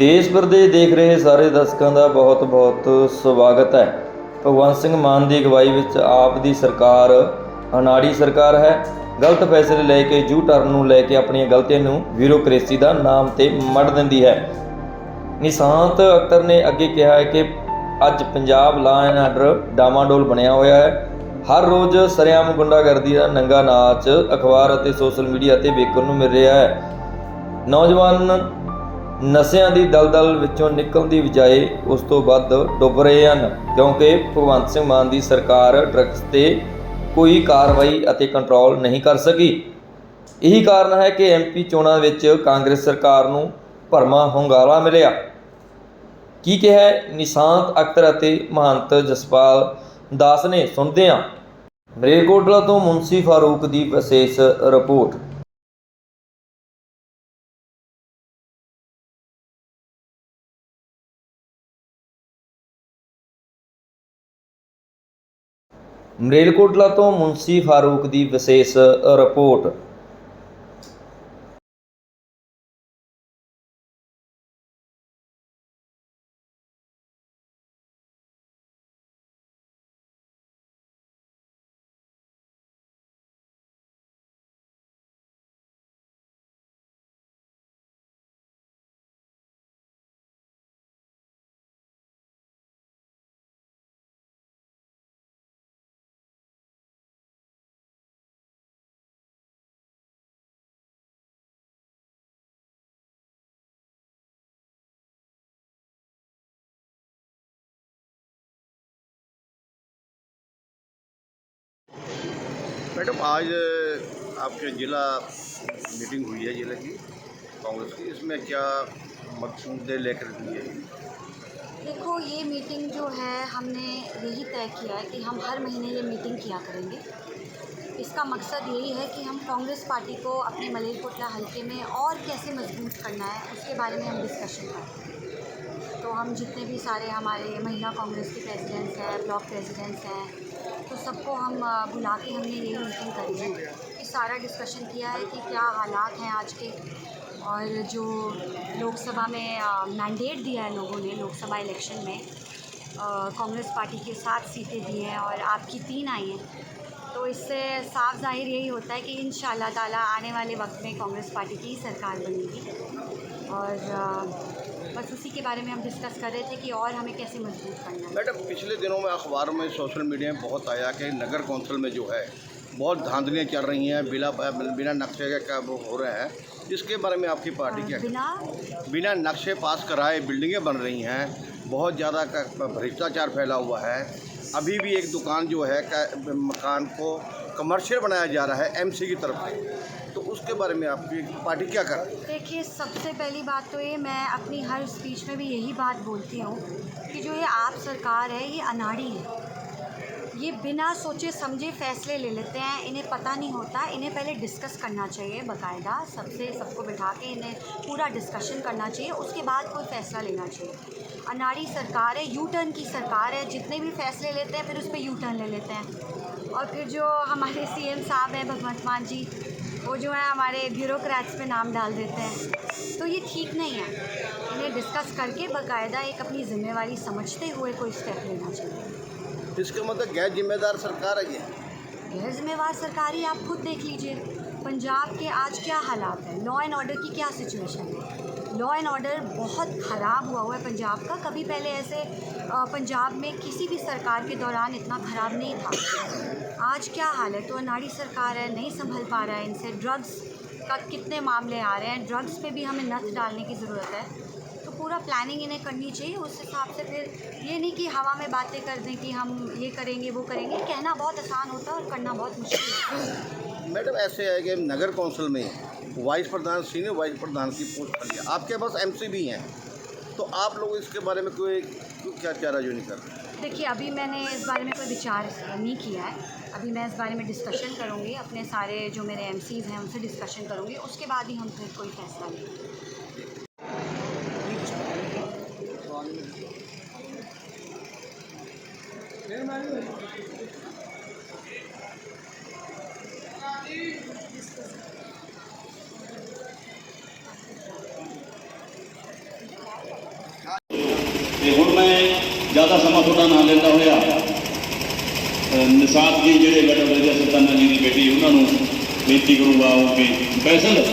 ਦੇਸ਼ ਪ੍ਰਦੇਸ਼ ਦੇਖ ਰਹੇ ਸਾਰੇ ਦਰਸ਼ਕਾਂ ਦਾ ਬਹੁਤ-ਬਹੁਤ ਸਵਾਗਤ ਹੈ। ਭਗਵੰਤ ਸਿੰਘ ਮਾਨ ਦੀ ਅਗਵਾਈ ਵਿੱਚ ਆਪ ਦੀ ਸਰਕਾਰ, ਅਨਾੜੀ ਸਰਕਾਰ ਹੈ। ਗਲਤ ਫੈਸਲੇ ਲੈ ਕੇ ਯੂ ਟਰਨ ਨੂੰ ਲੈ ਕੇ ਆਪਣੀਆਂ ਗਲਤੀਆਂ ਨੂੰ ਬਿਊਰੋਕ੍ਰੇਸੀ ਦਾ ਨਾਮ ਤੇ ਮੜ ਦਿੰਦੀ ਹੈ। ਨਿਸ਼ਾਂਤ ਅਖਤਰ ਨੇ ਅੱਗੇ ਕਿਹਾ ਹੈ ਕਿ ਅੱਜ ਪੰਜਾਬ ਲਾ ਐਂਡ ਆਰਡਰ ਡਾਮਾਡੋਲ ਬਣਿਆ ਹੋਇਆ ਹੈ। ਹਰ ਰੋਜ਼ ਸਰਿਆਮ ਗੁੰਡਾਗਰਦੀ ਦਾ ਨੰਗਾ ਨਾਚ ਅਖਬਾਰ ਅਤੇ ਸੋਸ਼ਲ ਮੀਡੀਆ ਤੇ ਵੇਖਣ ਨੂੰ ਮਿਲ ਰਿਹਾ ਹੈ। ਨੌਜਵਾਨ ਨਸ਼ਿਆਂ ਦੀ ਦਲਦਲ ਵਿੱਚੋਂ ਨਿਕਲਣ ਦੀ ਬਜਾਏ ਉਸ ਤੋਂ ਵੱਧ ਡੁੱਬ ਰਹੇ ਹਨ, ਕਿਉਂਕਿ ਭਗਵੰਤ ਸਿੰਘ ਮਾਨ ਦੀ ਸਰਕਾਰ ਡਰੱਗਸ ਤੇ ਕੋਈ ਕਾਰਵਾਈ ਅਤੇ ਕੰਟਰੋਲ ਨਹੀਂ ਕਰ ਸਕੀ। ਇਹੀ ਕਾਰਨ ਹੈ ਕਿ ਐਮਪੀ ਚੋਣਾਂ ਵਿੱਚ ਕਾਂਗਰਸ ਸਰਕਾਰ ਨੂੰ ਭਰਮਾ ਹੁੰਗਾਰਾ ਮਿਲਿਆ। ਕੀ ਕਿਹਾ ਨਿਸ਼ਾਂਤ ਅਖਤਰ ਅਤੇ ਮਹੰਤ ਜਸਪਾਲ ਦਾਸ ਨੇ ਸੁਣਦੇ ਹਾਂ ਮਰੇਕੋਟਲਾ ਤੋਂ ਮੁੰਸੀ ਫਾਰੂਕ ਦੀ ਵਿਸ਼ੇਸ਼ ਰਿਪੋਰਟ। ਮਰੇਲਕੋਟਲਾ ਤੋਂ ਮੁੰਸੀ ਫਾਰੂਕ ਦੀ ਵਿਸ਼ੇਸ਼ ਰਿਪੋਰਟ। मैडम, आज आपके ज़िला मीटिंग हुई है ज़िले की, कांग्रेस की। इसमें क्या मुद्दे लेकर दिए देखो, ये मीटिंग जो है, हमने यही तय किया है कि हम हर महीने ये मीटिंग किया करेंगे। इसका मकसद यही है कि हम कांग्रेस पार्टी को अपने मलेरकोटला हलके में और कैसे मज़बूत करना है, उसके बारे में हम डिस्कशन करें तो हम जितने भी सारे हमारे महिला कांग्रेस के प्रेसिडेंट्स हैं, ब्लॉक प्रेसिडेंट्स हैं तो सबको हम बुला के हमने ये मीटिंग करी है कि सारा डिस्कशन किया है कि क्या हालात हैं आज के। और जो लोकसभा में मैंडेट दिया है लोगों ने लोकसभा इलेक्शन में कांग्रेस पार्टी के सात सीटें दी हैं और आपकी तीन आई हैं। तो इससे साफ़ ज़ाहिर यही होता है कि इन ताला आने वाले वक्त में कांग्रेस पार्टी की सरकार बनेगी। और बस उसी के बारे में हम डिस्कस कर रहे थे कि और हमें कैसे मज़बूत करना है। मैडम पिछले दिनों में अखबारों में सोशल मीडिया में बहुत आया कि नगर कौंसिल में जो है बहुत धांधलियाँ चल रही हैं बिना बिना नक्शे के क्या वो हो रहे हैं। इसके बारे में आपकी पार्टी क्या बिना बिना नक्शे पास कराए बिल्डिंगें बन रही हैं बहुत ज़्यादा का- भ्रष्टाचार फैला हुआ है। अभी भी एक दुकान जो है मकान को कमर्शियल बनाया जा रहा है एमसी की तरफ़ से। तो उसके बारे में आपकी पार्टी क्या कर रही है? देखिए, सबसे पहली बात तो ये, मैं अपनी हर स्पीच में भी यही बात बोलती हूँ कि जो ये आप सरकार है, ये अनाड़ी है। ये बिना सोचे, समझे फैसले ले लेते हैं। इन्हें पता नहीं होता, इन्हें पहले डिस्कस करना चाहिए बाकायदा। सबसे, सबको बिठा के इन्हें पूरा डिस्कशन करना चाहिए, उसके बाद कोई फ़ैसला लेना चाहिए। अनाड़ी सरकार है यू टर्न की सरकार है, जितने भी फैसले लेते हैं, फिर उस पर यू टर्न ले लेते हैं। और फिर जो हमारे सीएम साहब हैं, भगवंत मान जी वो जो है हमारे ब्यूरोक्रेट्स पे नाम डाल देते हैं। तो ये ठीक नहीं है। इन्हें डिस्कस करके बाकायदा एक अपनी जिम्मेवारी समझते हुए कोई स्टेप लेना चाहिए। इसका मतलब गैर जिम्मेदार सरकार है ये? गैर जिम्मेवार ही आप खुद देख लीजिए। पंजाब के आज क्या हालात हैं? लॉ एंड ऑर्डर की क्या सिचुएशन है? लॉ एंड ऑर्डर बहुत ख़राब हुआ हुआ है पंजाब का। कभी पहले ऐसे पंजाब में किसी भी सरकार के दौरान इतना ख़राब नहीं था। आज क्या हाल है? तो अनाड़ी सरकार है, नहीं संभल पा रहा है इनसे। ड्रग्स का कितने मामले आ रहे हैं? ड्रग्स पे भी हमें नथ डालने की ज़रूरत है। तो पूरा प्लानिंग इन्हें करनी चाहिए। उस हिसाब से फिर ये नहीं कि हवा में बातें कर दें कि हम ये करेंगे, वो करेंगे। कहना बहुत आसान होता है और करना बहुत मुश्किल होता है। मैडम, ऐसे है कि नगर कौंसिल में वाइस प्रधान, सीनियर वाइस प्रधान की पोस्ट पर लिया। आपके पास एमसी भी हैं। तो आप लोग इसके बारे में कोई क्या क्या क्या जो नहीं कर देखिए, अभी मैंने इस बारे में कोई विचार नहीं किया है। अभी मैं इस बारे में डिस्कशन करूँगी, अपने सारे जो मेरे एम हैं उनसे डिस्कशन करूँगी, उसके बाद ही हम फिर कोई फैसला लेंगे। ਜ਼ਿਆਦਾ ਸਮਾਂ ਤੁਹਾਡਾ ਨਾ ਲੈਂਦਾ ਹੋਇਆ। ਅਹ ਜੀ ਜਿਹੜੇ ਬੜੇ ਵਧੀਆ ਸਰਦਾਨਾ ਜੀ ਦੀ ਬੇਟੀ, ਉਹਨਾਂ ਨੂੰ ਬੇਨਤੀ ਕਰੂੰਗਾ ਉਹ ਵੀ ਫੈਸਲ